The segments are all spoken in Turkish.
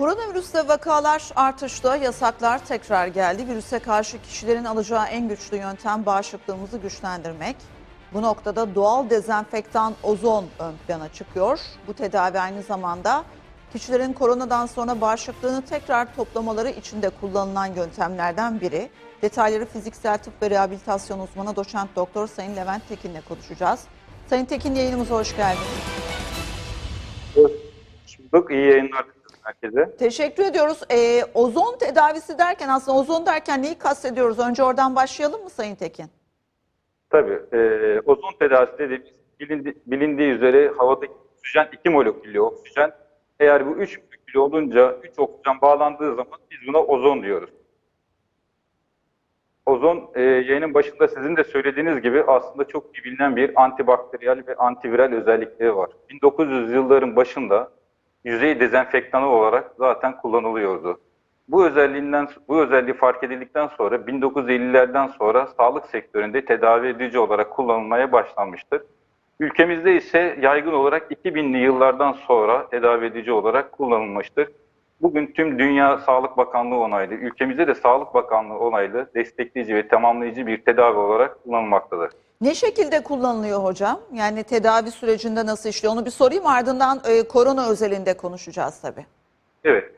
Koronavirüste vakalar artışta, yasaklar tekrar geldi. Virüse karşı kişilerin alacağı en güçlü yöntem bağışıklığımızı güçlendirmek. Bu noktada doğal dezenfektan ozon ön plana çıkıyor. Bu tedavi aynı zamanda kişilerin koronadan sonra bağışıklığını tekrar toplamaları için de kullanılan yöntemlerden biri. Detayları fiziksel tıp ve rehabilitasyon uzmanı doçent doktor Sayın Levent Tekin'le konuşacağız. Sayın Tekin yayınımıza hoş geldiniz. Hoş bulduk. İyi yayınlar herkese. Teşekkür ediyoruz. Ee, ozon tedavisi derken aslında ozon derken neyi kastediyoruz? Önce oradan başlayalım mı Sayın Tekin? Tabii. E, ozon tedavisi dediğimiz bilindi, bilindiği üzere havadaki oksijen 2 moleküllü oksijen. Eğer bu 3 molekülü olunca 3 oksijen bağlandığı zaman biz buna ozon diyoruz. Ozon e, yayının başında sizin de söylediğiniz gibi aslında çok iyi bilinen bir antibakteriyel ve antiviral özellikleri var. 1900 yılların başında yüzey dezenfektanı olarak zaten kullanılıyordu. Bu özelliğinden bu özelliği fark edildikten sonra 1950'lerden sonra sağlık sektöründe tedavi edici olarak kullanılmaya başlanmıştır. Ülkemizde ise yaygın olarak 2000'li yıllardan sonra tedavi edici olarak kullanılmıştır. Bugün tüm Dünya Sağlık Bakanlığı onaylı, ülkemizde de Sağlık Bakanlığı onaylı, destekleyici ve tamamlayıcı bir tedavi olarak kullanılmaktadır. Ne şekilde kullanılıyor hocam? Yani tedavi sürecinde nasıl işliyor? Onu bir sorayım ardından e, korona özelinde konuşacağız tabii. Evet.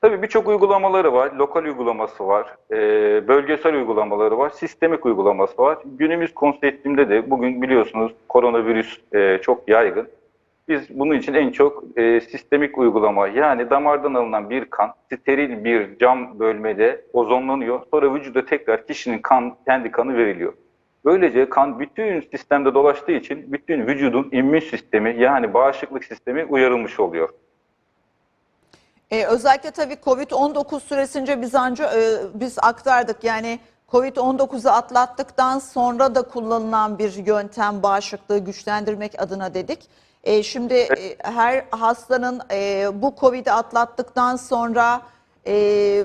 Tabii birçok uygulamaları var. Lokal uygulaması var. e, bölgesel uygulamaları var. Sistemik uygulaması var. Günümüz konseptinde de bugün biliyorsunuz koronavirüs e, çok yaygın. Biz bunun için en çok e, sistemik uygulama yani damardan alınan bir kan steril bir cam bölmede ozonlanıyor. Sonra vücuda tekrar kişinin kan kendi kanı veriliyor. Böylece kan bütün sistemde dolaştığı için bütün vücudun immün sistemi yani bağışıklık sistemi uyarılmış oluyor. E, özellikle tabii Covid-19 süresince biz anca e, biz aktardık. Yani Covid-19'u atlattıktan sonra da kullanılan bir yöntem bağışıklığı güçlendirmek adına dedik. E, şimdi e, her hastanın e, bu Covid'i atlattıktan sonra e,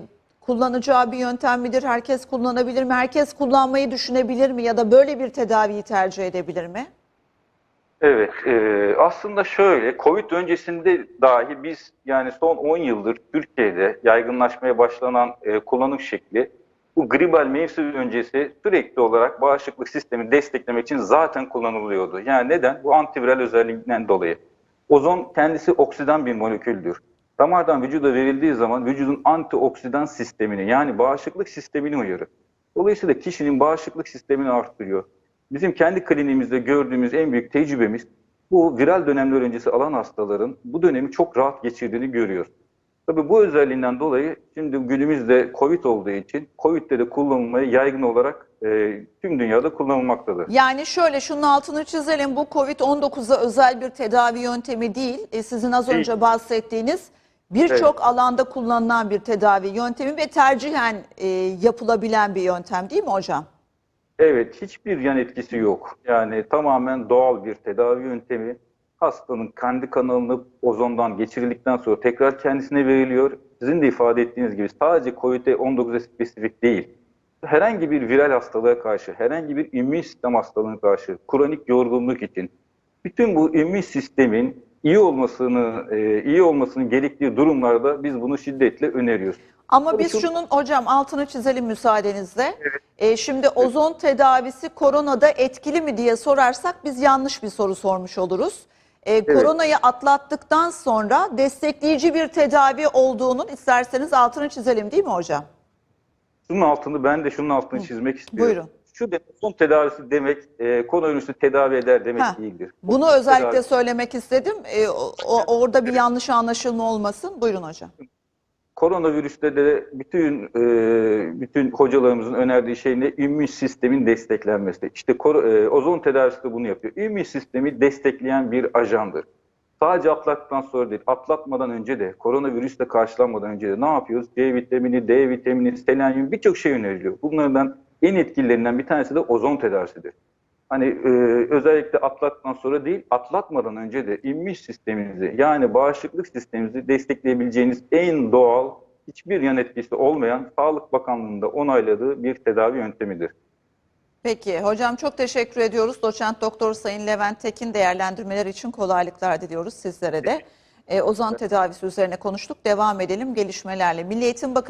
kullanacağı bir yöntem midir? Herkes kullanabilir mi? Herkes kullanmayı düşünebilir mi? Ya da böyle bir tedaviyi tercih edebilir mi? Evet, e, aslında şöyle, Covid öncesinde dahi biz yani son 10 yıldır Türkiye'de yaygınlaşmaya başlanan e, kullanım şekli bu gribal mevsim öncesi sürekli olarak bağışıklık sistemi desteklemek için zaten kullanılıyordu. Yani neden? Bu antiviral özelliğinden dolayı. Ozon kendisi oksidan bir moleküldür. Damardan vücuda verildiği zaman vücudun antioksidan sistemini yani bağışıklık sistemini uyarır. Dolayısıyla kişinin bağışıklık sistemini arttırıyor. Bizim kendi kliniğimizde gördüğümüz en büyük tecrübemiz bu viral dönemler öncesi alan hastaların bu dönemi çok rahat geçirdiğini görüyoruz. Tabii bu özelliğinden dolayı şimdi günümüzde COVID olduğu için COVID'de de kullanılmaya yaygın olarak e, tüm dünyada kullanılmaktadır. Yani şöyle şunun altını çizelim. Bu Covid-19'a özel bir tedavi yöntemi değil. E, sizin az Değil. önce bahsettiğiniz birçok alanda kullanılan bir tedavi yöntemi ve tercihen e, yapılabilen bir yöntem değil mi hocam? Evet, hiçbir yan etkisi yok. Yani tamamen doğal bir tedavi yöntemi. Hastanın kendi kanalını ozondan geçirildikten sonra tekrar kendisine veriliyor. Sizin de ifade ettiğiniz gibi sadece COVID-19'a spesifik değil. Herhangi bir viral hastalığa karşı, herhangi bir immün sistem hastalığına karşı, kronik yorgunluk için bütün bu immün sistemin iyi olmasını, e, iyi olmasının gerektiği durumlarda biz bunu şiddetle öneriyoruz. Ama Tabii biz çok- şunun hocam altını çizelim müsaadenizle. E, şimdi ozon tedavisi koronada etkili mi diye sorarsak biz yanlış bir soru sormuş oluruz. E, Koronayı atlattıktan sonra destekleyici bir tedavi olduğunun isterseniz altını çizelim değil mi hocam? Şunun altını ben de şunun altını çizmek istiyorum. buyurun. Şu demek, son tedavisi demek e, koronavirüsü tedavi eder demek Ha, değildir. Bunu Son özellikle tedavi- söylemek istedim. E, o- orada bir yanlış anlaşılma olmasın. Buyurun hocam. Koronavirüste de bütün e, bütün hocalarımızın önerdiği şey ne? İmmün sistemin desteklenmesi. İşte kor- e, ozon tedavisi de bunu yapıyor. İmmün sistemi destekleyen bir ajandır. Sadece atlattıktan sonra değil, atlatmadan önce de, koronavirüsle karşılanmadan önce de ne yapıyoruz? C vitamini, D vitamini, selenyum birçok şey öneriliyor. Bunlardan en etkililerinden bir tanesi de ozon tedavisidir. Hani e, özellikle atlattıktan sonra değil, atlatmadan önce de immün sisteminizi yani bağışıklık sisteminizi destekleyebileceğiniz en doğal, hiçbir yan etkisi olmayan Sağlık Bakanlığı'nda onayladığı bir tedavi yöntemidir. Peki hocam çok teşekkür ediyoruz. Doçent Doktor Sayın Levent Tekin değerlendirmeler için kolaylıklar diliyoruz sizlere de. E, ozan tedavisi üzerine konuştuk. Devam edelim gelişmelerle. Milli Eğitim Bakanı